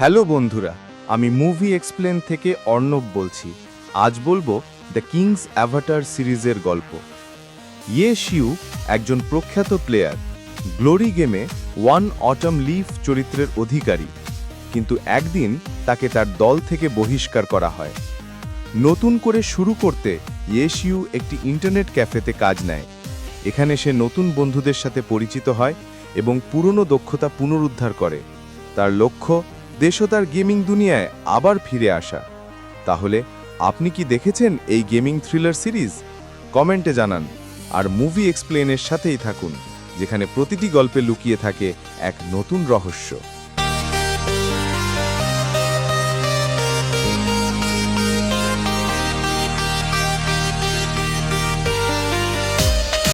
Hello বন্ধুরা, আমি movie explain থেকে অর্ণব বলছি। আজ বলব দ্য কিংস অ্যাভাটার সিরিজের গল্প। ইয়ে শিউ একজন প্রখ্যাত প্লেয়ার গ্লোরি গেমে ওয়ান অটম লিফ চরিত্রের অধিকারী। কিন্তু একদিন তাকে তার দল থেকে বহিষ্কার করা হয়। নতুন করে শুরু করতে ইয়েশিউ একটি ইন্টারনেট ক্যাফেতে কাজ নেয়। এখানে সে নতুন বন্ধুদের সাথে পরিচিত হয় এবং পুরনো দক্ষতা পুনরুদ্ধার করে। তার লক্ষ্য দেশতার গেমিং দুনিয়ায় আবার ফিরে আসা। তাহলে আপনি কি দেখেছেন এই গেমিং থ্রিলার সিরিজ? কমেন্টে জানান আর মুভি এক্সপ্লেনের সাথেই থাকুন, যেখানে প্রতিটি গল্পে লুকিয়ে থাকে এক নতুন রহস্য।